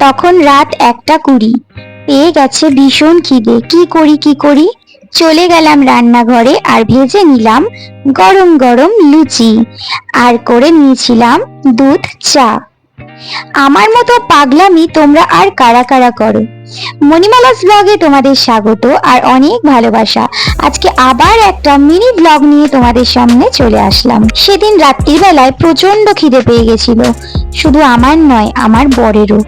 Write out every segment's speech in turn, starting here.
তখন রাত একটা কুড়ি। পেয়ে গেছে ভীষণ খিদে। কি করি কি করি? চলে গেলাম রান্নাঘরে আর ভেজে নিলাম গরম গরম লুচি। আর করে নিয়েছিলাম দুধ চা। আমার মতো পাগলামি তোমরা আর কারা কারা করো? মণিমালাস ব্লগে তোমাদের স্বাগত আর অনেক ভালোবাসা। আজকে আবার একটা মিনি ব্লগ নিয়ে তোমাদের সামনে চলে আসলাম। সেদিন রাত্রিবেলায় প্রচণ্ড খিদে পেয়ে গেছিল। শুধু আমার নয়, আমার বরেরও।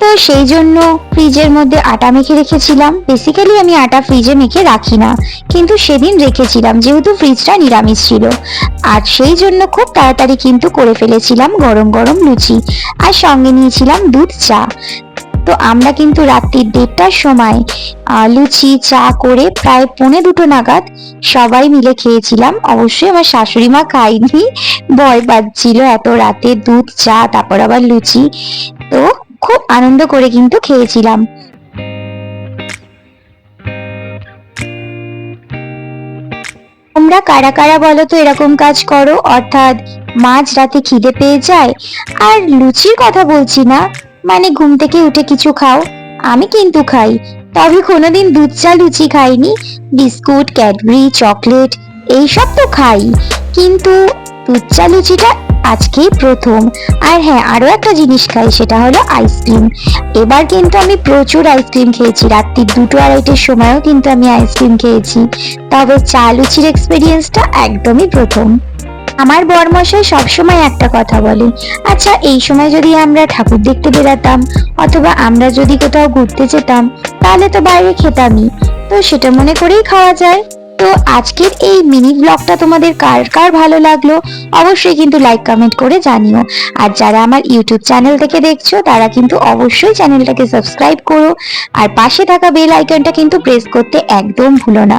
তো সেই জন্য ফ্রিজের মধ্যে আটা মেখে রেখেছিলাম। বেসিক্যালি আমি আটা ফ্রিজে মেখে রাখি না। কিন্তু সেদিন রেখেছিলাম, যেহেতু ফ্রিজটা নিরামিষ ছিল। আর সেই জন্য খুব তাড়াতাড়ি কিন্তু করে ফেলেছিলাম গরম গরম লুচি। আর সঙ্গে নিয়েছিলাম দুধ চা। তো আমরা কিন্তু রাত্রির দেড়টার সময় লুচি, চা করে প্রায় পৌনে দুটো নাগাদ সবাই মিলে খেয়েছিলাম। অবশ্যই আমার শাশুড়ি মা খাইনি। ভয় পাচ্ছিল এত রাতে দুধ, চা, তারপর আবার লুচি। তো খুব আনন্দ করে কিন্তু খেয়েছিলাম। তোমরা কারা কারা বলো তো এরকম কাজ করো? অর্থাৎ মাঝ রাতে খিদে পেয়ে যায়? আর লুচির কথা বলছি না? মানে ঘুম থেকে উঠে কিছু খাও? আমি কিন্তু খাই। তবে কোনোদিন দুধ চা লুচি খাইনি। বিস্কুট, ক্যাডবেরি, চকলেট, এইসব তো খাই। কিন্তু দুধ চা লুচিটা আজকেই প্রথম। আর হ্যাঁ আরও একটা জিনিস খাই, সেটা হলো আইসক্রিম এবার কিন্তু আমি প্রচুর আইসক্রিম খেয়েছি। রাত্রি দুটো আড়াইটের সময়ও কিন্তু আমি আইসক্রিম খেয়েছি। তবে চা লুচির এক্সপিরিয়েন্সটা একদমই প্রথম। আমার বরমশাই সবসময় একটা কথা বলে আচ্ছা এই সময় যদি আমরা ঠাকুর দেখতে বেরাতাম, অথবা আমরা যদি কোথাও ঘুরতে যেতাম, তাহলে তো বাইরে খেতামই। তো সেটা মনে করেই খাওয়া যায়। তো আজকের এই মিনি ব্লগটা তোমাদের কার কার ভালো লাগল, অবশ্যই কিন্তু লাইক কমেন্ট করে জানিও। আর যারা আমার ইউটিউব চ্যানেল থেকে দেখছ, তারা কিন্তু অবশ্যই চ্যানেলটাকে সাবস্ক্রাইব করো। আর পাশে থাকা বেল আইকনটা কিন্তু প্রেস করতে একদম ভুলো না।